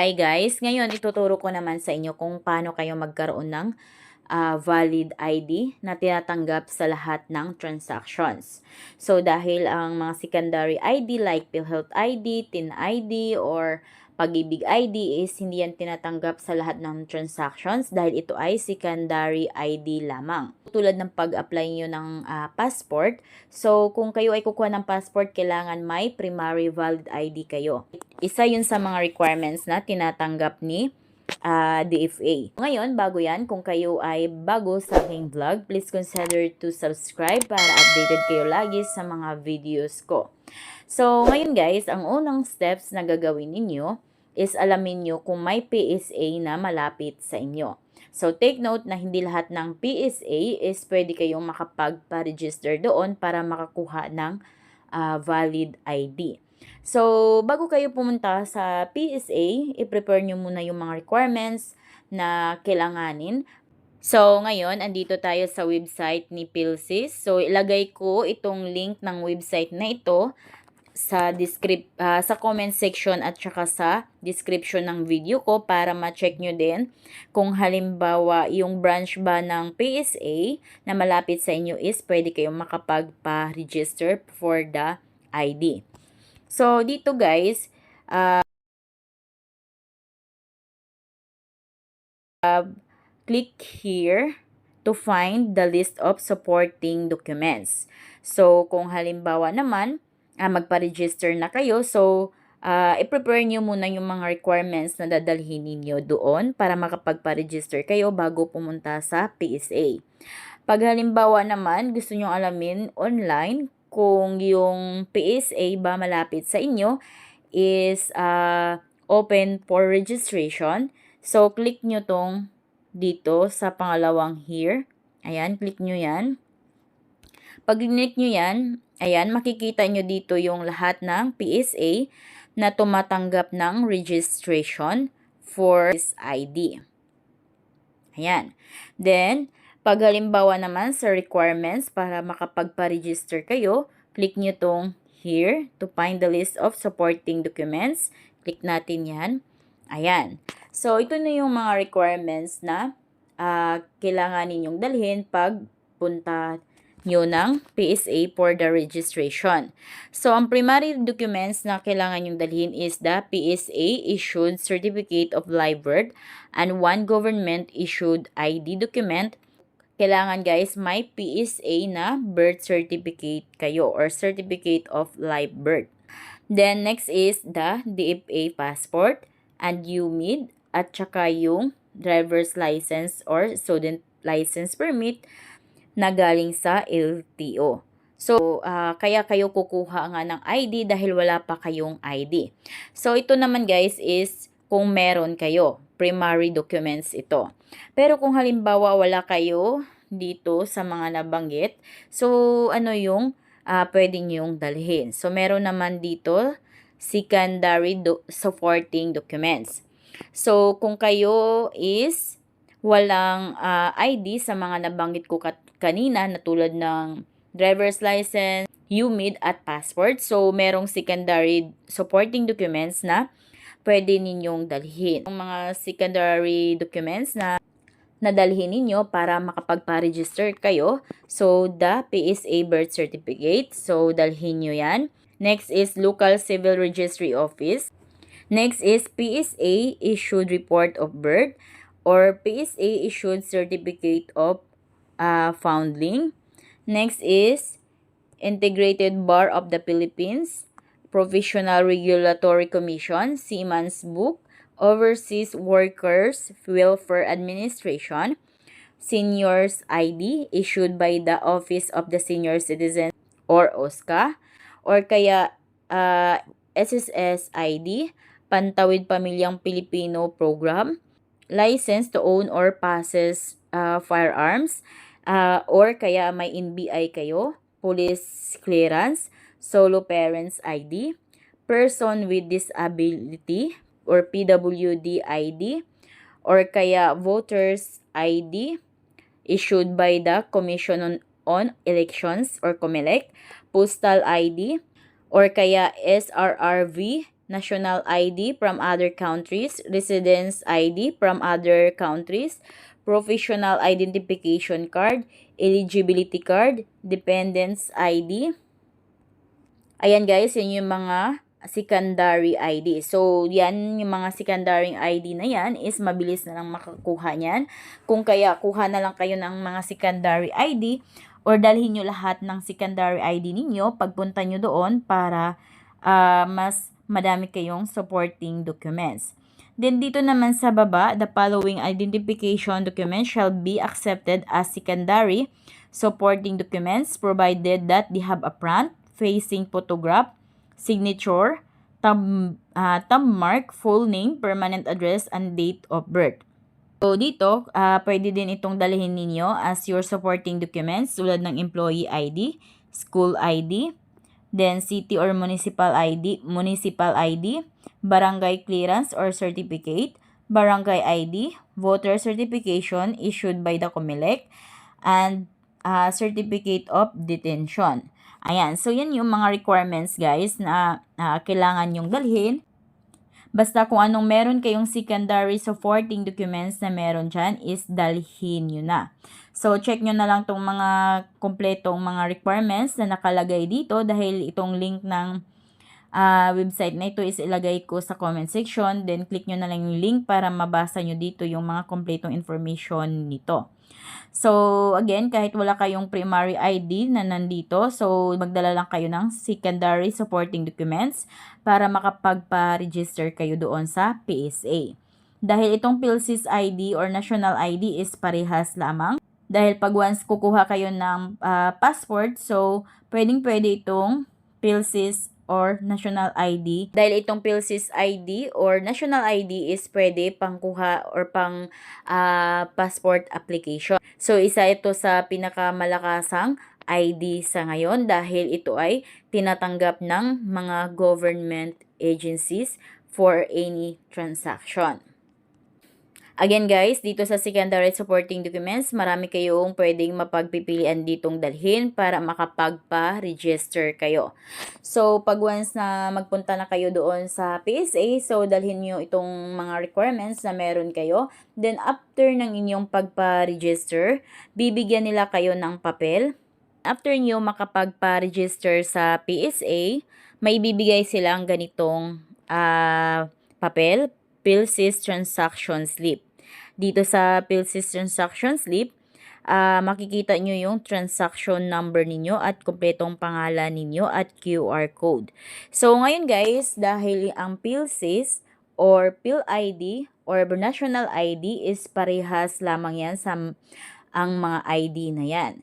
Hi guys! Ngayon ituturo ko naman sa inyo kung paano kayo magkaroon ng ah, valid ID na tinatanggap sa lahat ng transactions. So dahil ang mga secondary ID like PhilHealth ID, TIN ID, or Pag-ibig ID is hindi yan tinatanggap sa lahat ng transactions dahil ito ay secondary ID lamang. Tulad ng pag-apply nyo ng ah, passport, so kung kayo ay kukuha ng passport, kailangan may primary valid ID kayo. Isa yun sa mga requirements na tinatanggap ni ah, DFA. Ngayon, bago yan, kung kayo ay bago sa aking vlog, please consider to subscribe para updated kayo lagi sa mga videos ko. So, ngayon guys, ang unang steps na gagawin ninyo is alamin nyo kung may PSA na malapit sa inyo. So, take note na hindi lahat ng PSA is pwede kayong makapagpa-register doon para makakuha ng ah, valid ID. So, bago kayo pumunta sa PSA, i-prepare nyo muna yung mga requirements na kailanganin. So, ngayon, andito tayo sa website ni PhilSys. So, ilagay ko itong link ng website na ito sa descript ah, sa comment section at saka sa description ng video ko para ma-check nyo din kung halimbawa yung branch ba ng PSA na malapit sa inyo is pwede kayong makapagpa-register for the ID. So, dito guys, ah, click here to find the list of supporting documents. So, kung halimbawa naman, ah, magpa-register na kayo, so, ah, i-prepare nyo muna yung mga requirements na dadalhin ninyo doon para makapagpa-register kayo bago pumunta sa PSA. Pag halimbawa naman, gusto nyo alamin online kung yung PSA ba malapit sa inyo is ah, open for registration. So, click nyo tong dito sa pangalawang here. Ayan, click nyo yan. Pag click nyo yan, ayan, makikita nyo dito yung lahat ng PSA na tumatanggap ng registration for this ID. Ayan. Then, pag halimbawa naman sa requirements para makapagpa-register kayo, click nyo tong here to find the list of supporting documents. Click natin yan. Ayan. So, ito na yung mga requirements na ah, kailangan ninyong dalhin pag punta nyo ng PSA for the registration. So, ang primary documents na kailangan nyong dalhin is the PSA issued Certificate of Live Birth and one government issued ID document. Kailangan guys, may PSA na birth certificate kayo or Certificate of Live Birth. Then, next is the DFA passport and UMID at saka yung driver's license or student license permit na galing sa LTO. So, ah, kaya kayo kukuha nga ng ID dahil wala pa kayong ID. So, ito naman guys is kung meron kayo. Primary documents ito. Pero kung halimbawa wala kayo dito sa mga nabanggit, so ano yung ah, pwede niyong dalhin? So, meron naman dito secondary do- supporting documents. So, kung kayo is walang ah, ID sa mga nabanggit ko kat- kanina na tulad ng driver's license, UMID at passport. So, merong secondary supporting documents na pwede ninyong dalhin. Yung mga secondary documents na nadalhin ninyo para makapagpa-register kayo. So, the PSA birth certificate. So, dalhin nyo yan. Next is local civil registry office. Next is PSA issued report of birth or PSA issued certificate of uh, foundling. Next is Integrated Bar of the Philippines, Provisional Regulatory Commission, Seaman's Book, Overseas Workers Welfare Administration, Seniors ID issued by the Office of the Senior Citizen or OSCA, or kaya uh, SSS ID, Pantawid Pamilyang Pilipino Program, license to own or passes uh, firearms, uh, or kaya may NBI kayo, police clearance, solo parents ID, person with disability or PWD ID, or kaya voters ID issued by the Commission on, on Elections or COMELEC, postal ID, or kaya SRRV national ID from other countries, residence ID from other countries, professional identification card, eligibility card, dependence ID. Ayan guys, yan yung mga secondary ID. So, yan yung mga secondary ID na yan is mabilis na lang makakuha niyan. Kung kaya kuha na lang kayo ng mga secondary ID or dalhin nyo lahat ng secondary ID ninyo pagpunta nyo doon para uh, mas madami kayong supporting documents. Then dito naman sa baba, the following identification documents shall be accepted as secondary supporting documents provided that they have a front facing photograph signature, thumb, uh, thumb mark, full name, permanent address, and date of birth. So, dito, uh, pwede din itong dalhin ninyo as your supporting documents tulad ng employee ID, school ID, then city or municipal ID, municipal ID, barangay clearance or certificate, barangay ID, voter certification issued by the COMELEC, and uh, certificate of detention. Ayan, so yan yung mga requirements guys na uh, kailangan yung dalhin. Basta kung anong meron kayong secondary supporting documents na meron dyan is dalhin nyo na. So, check nyo na lang tong mga kompletong mga requirements na nakalagay dito dahil itong link ng uh, website na ito is ilagay ko sa comment section. Then, click nyo na lang yung link para mabasa nyo dito yung mga kompletong information nito. So, again, kahit wala kayong primary ID na nandito, so magdala lang kayo ng secondary supporting documents para makapagpa-register kayo doon sa PSA. Dahil itong PhilSys ID or National ID is parehas lamang. Dahil pag once kukuha kayo ng uh, passport, so pwedeng pwede itong PhilSys or national ID. Dahil itong PhilSys ID or national ID is pwede pangkuha or pang uh, passport application. So, isa ito sa pinakamalakasang ID sa ngayon dahil ito ay tinatanggap ng mga government agencies for any transaction. Again guys, dito sa secondary supporting documents, marami kayong pwedeng mapagpipilian ditong dalhin para makapagpa-register kayo. So, pag once na magpunta na kayo doon sa PSA, so dalhin nyo itong mga requirements na meron kayo. Then, after ng inyong pagpa-register, bibigyan nila kayo ng papel. After nyo makapagpa-register sa PSA, may bibigay silang ganitong uh, papel, PhilSys Transaction Slip. Dito sa PhilSys Transaction Slip, uh, makikita nyo yung transaction number ninyo at kompletong pangalan ninyo at QR code. So, ngayon guys, dahil ang PhilSys or PhilID or National ID is parehas lamang yan sa ang mga ID na yan.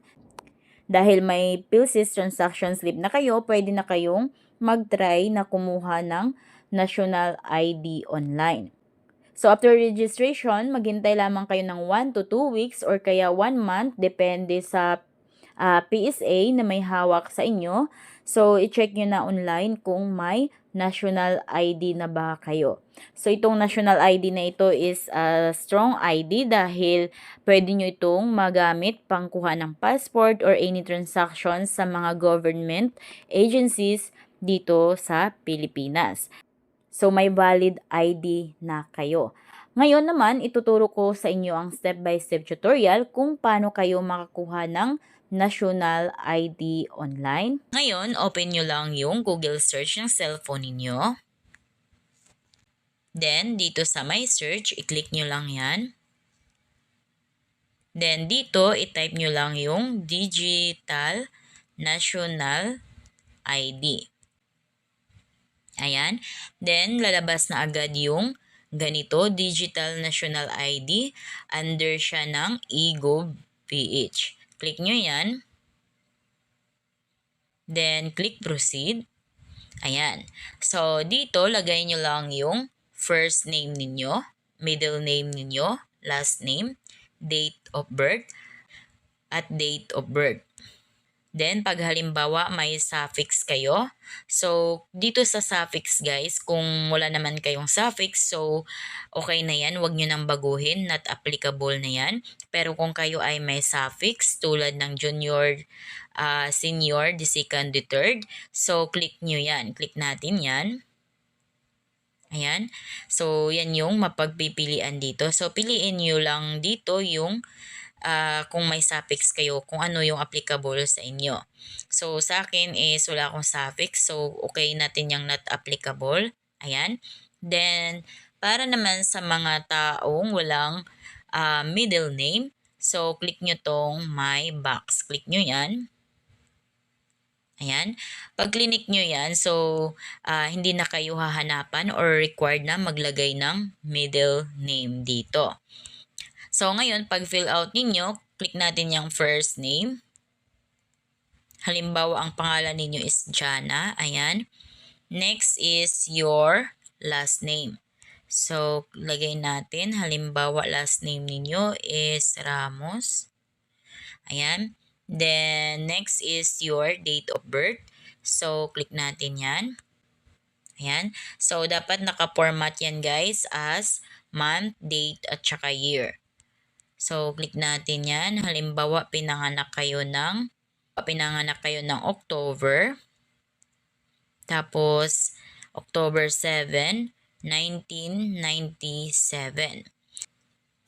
Dahil may PhilSys transaction slip na kayo, pwede na kayong mag-try na kumuha ng national ID online. So, after registration, maghintay lamang kayo ng 1 to 2 weeks or kaya 1 month, depende sa uh, ah, PSA na may hawak sa inyo. So, i-check nyo na online kung may national ID na ba kayo. So, itong national ID na ito is a strong ID dahil pwede nyo itong magamit pangkuha ng passport or any transactions sa mga government agencies dito sa Pilipinas. So, may valid ID na kayo. Ngayon naman, ituturo ko sa inyo ang step-by-step -step tutorial kung paano kayo makakuha ng national ID online. Ngayon, open nyo lang yung Google search ng cellphone ninyo. Then, dito sa My Search, i-click nyo lang yan. Then, dito, i-type nyo lang yung Digital National ID. Ayan. Then, lalabas na agad yung ganito, Digital National ID. Under siya ng eGov.ph. Click nyo yan. Then, click Proceed. Ayan. So, dito, lagay nyo lang yung first name ninyo, middle name ninyo, last name, date of birth, at date of birth. Then, pag halimbawa may suffix kayo, so, dito sa suffix guys, kung wala naman kayong suffix, so, okay na yan, wag nyo nang baguhin, not applicable na yan. Pero kung kayo ay may suffix, tulad ng junior, uh, senior, the second, the third, so, click nyo yan. Click natin yan. Ayan. So, yan yung mapagpipilian dito. So, piliin nyo lang dito yung uh, kung may suffix kayo, kung ano yung applicable sa inyo. So, sa akin is wala akong suffix. So, okay natin yung not applicable. Ayan. Then, para naman sa mga taong walang uh, middle name, so, click nyo tong my box. Click nyo yan. Ayan. Pag clinic nyo yan, so uh, hindi na kayo hahanapan or required na maglagay ng middle name dito. So ngayon, pag fill out ninyo, click natin yung first name. Halimbawa, ang pangalan ninyo is Jana. Ayan. Next is your last name. So, lagay natin, halimbawa, last name ninyo is Ramos. Ayan. Then, next is your date of birth. So, click natin yan. Ayan. So, dapat naka-format yan guys as month, date, at saka year. So, click natin yan. Halimbawa, pinanganak kayo ng pinanganak kayo ng October. Tapos, October 7, 1997.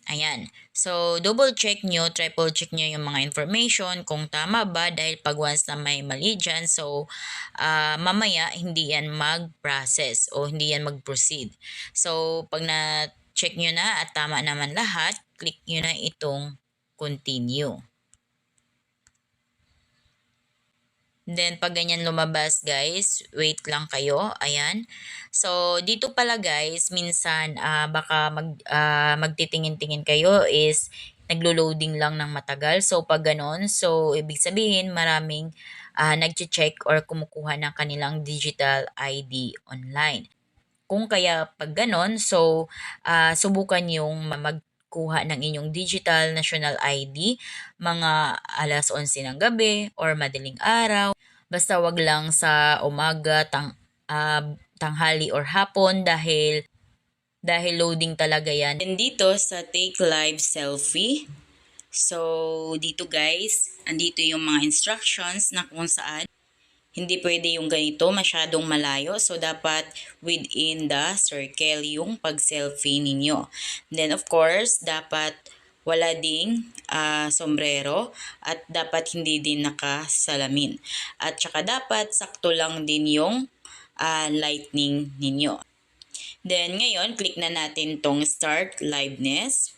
Ayan. So, double check nyo, triple check nyo yung mga information kung tama ba dahil pag once na may mali dyan, so uh, mamaya hindi yan mag-process o hindi yan mag-proceed. So, pag na-check nyo na at tama naman lahat, click nyo na itong continue. Then, pag ganyan lumabas, guys, wait lang kayo. Ayan. So, dito pala, guys, minsan, uh, baka mag, uh, magtitingin-tingin kayo is naglo-loading lang ng matagal. So, pag ganon, so, ibig sabihin, maraming uh, nag-check or kumukuha ng kanilang digital ID online. Kung kaya pag ganon, so, uh, subukan yung mag kuha ng inyong digital national ID mga alas 11 ng gabi or madaling araw. Basta wag lang sa umaga, tang, uh, tanghali or hapon dahil dahil loading talaga yan. And dito sa take live selfie, so dito guys, andito yung mga instructions na kung saan hindi pwede yung ganito, masyadong malayo. So, dapat within the circle yung pag-selfie ninyo. Then, of course, dapat wala ding uh, sombrero at dapat hindi din nakasalamin. At saka dapat sakto lang din yung uh, lightning ninyo. Then, ngayon, click na natin tong start liveness.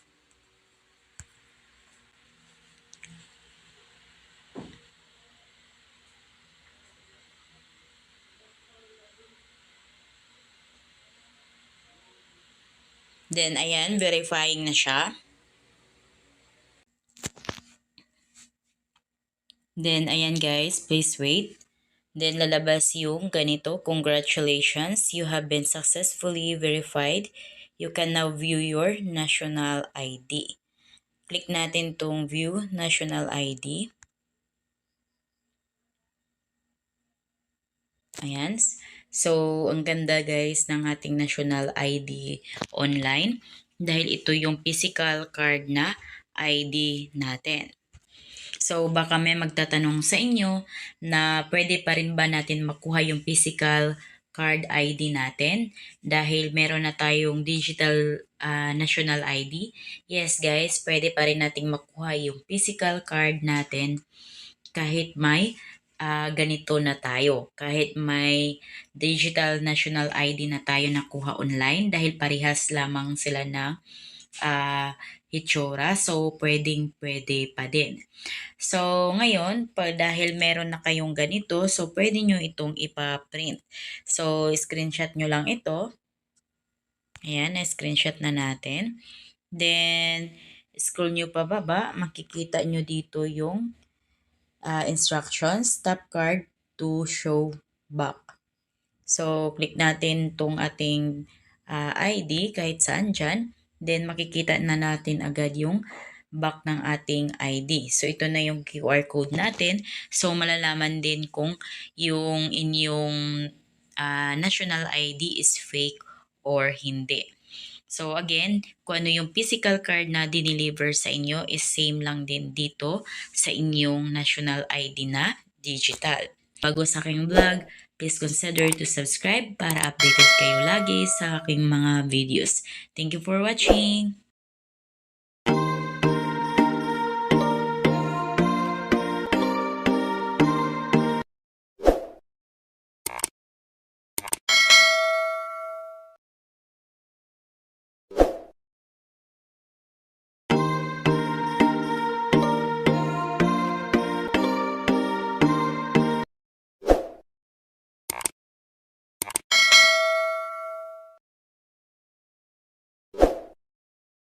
Then, ayan, verifying na siya. Then, ayan guys, please wait. Then, lalabas yung ganito. Congratulations, you have been successfully verified. You can now view your national ID. Click natin tong view national ID. Ayan. So, ang ganda guys ng ating national ID online dahil ito yung physical card na ID natin. So, baka may magtatanong sa inyo na pwede pa rin ba natin makuha yung physical card ID natin dahil meron na tayong digital uh, national ID. Yes guys, pwede pa rin nating makuha yung physical card natin kahit may uh, ganito na tayo. Kahit may digital national ID na tayo nakuha online dahil parehas lamang sila ng uh, itsura. So, pwedeng pwede pa din. So, ngayon, pag dahil meron na kayong ganito, so pwede nyo itong ipa-print. So, screenshot nyo lang ito. Ayan, na-screenshot na natin. Then, scroll nyo pa baba, makikita nyo dito yung uh, instructions, tap card to show back. So, click natin tong ating uh, ID kahit saan dyan. Then, makikita na natin agad yung back ng ating ID. So, ito na yung QR code natin. So, malalaman din kung yung inyong uh, national ID is fake or hindi. So again, kung ano yung physical card na dineliver sa inyo is same lang din dito sa inyong national ID na digital. bago sa aking vlog, please consider to subscribe para updated kayo lagi sa aking mga videos. Thank you for watching!